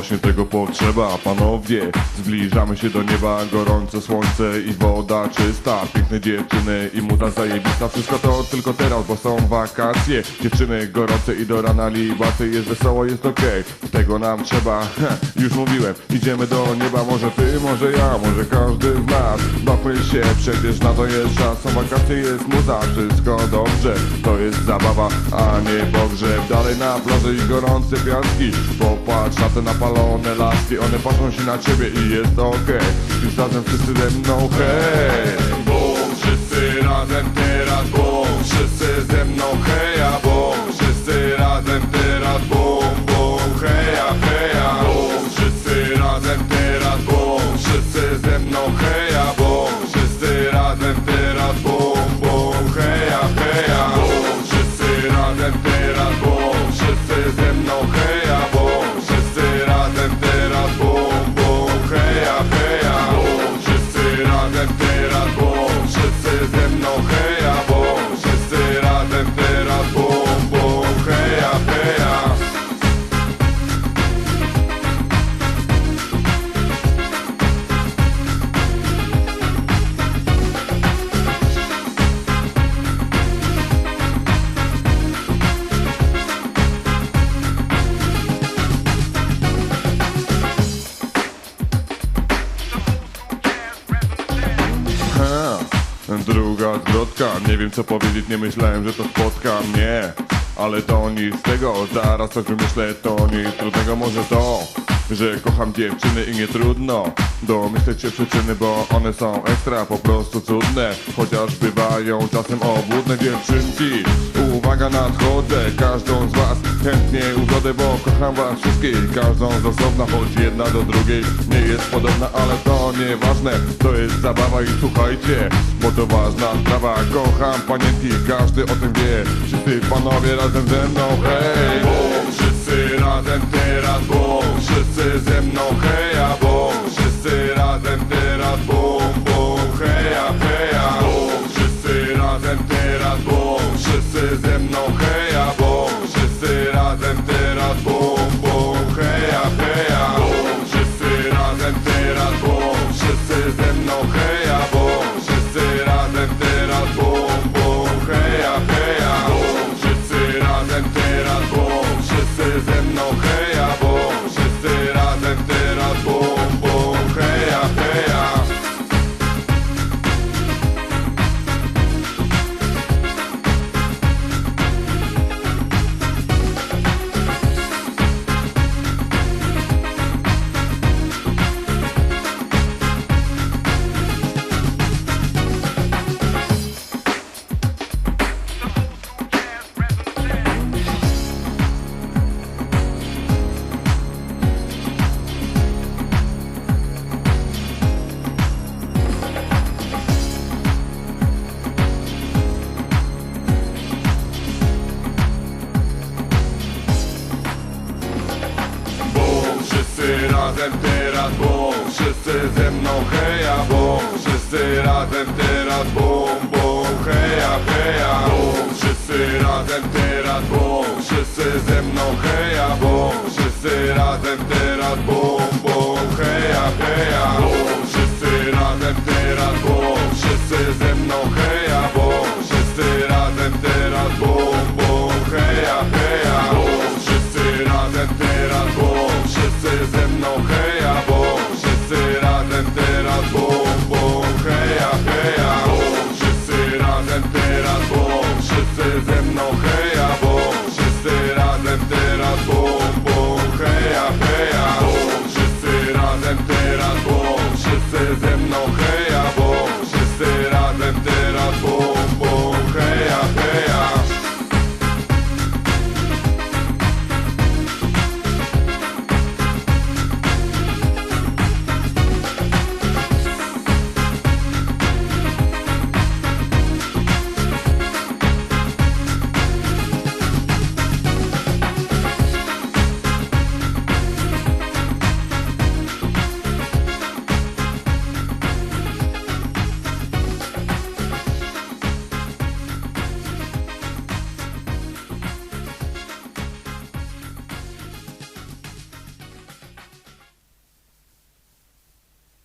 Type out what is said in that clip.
Właśnie tego potrzeba, panowie. Zbliżamy się do nieba, gorące słońce i woda czysta. Piękne dziewczyny i muza zajebista. Wszystko to tylko teraz, bo są wakacje. Dziewczyny gorące i do rana libaty Jest wesoło, jest okej, tego nam trzeba. Już mówiłem, idziemy do nieba. Może ty, może ja, może każdy z nas. Bawmy się, przecież na to jest czas. Są wakacje, jest muza, wszystko dobrze. To jest zabawa, a nie pogrzeb. Dalej na plaży i gorące piaski. Popatrz na te laski One patrzą się na ciebie i jest okej. Już razem wszyscy ze mną, hej. Bum, wszyscy razem teraz Bum, wszyscy ze mną, heja Nie wiem co powiedzieć, nie myślałem, że to spotka mnie. Ale to nic z tego, zaraz coś wymyślę To nic trudnego, może to że kocham dziewczyny i nie trudno Domyśleć się przyczyny, bo one są ekstra po prostu cudne Chociaż bywają czasem obłudne. Dziewczynki Uwaga nadchodzę, każdą z was chętnie ugodę Bo kocham was wszystkich, każdą z osobna Choć jedna do drugiej nie jest podobna Ale to nieważne, to jest zabawa i słuchajcie Bo to ważna sprawa, kocham panienki Każdy o tym wie, wszyscy panowie razem ze mną Hej, razem teraz bum, wszyscy ze mną heja bum, wszyscy razem teraz bum, bum, heja, heja Bum, wszyscy razem teraz bum, wszyscy ze mną heja bum, wszyscy razem teraz bum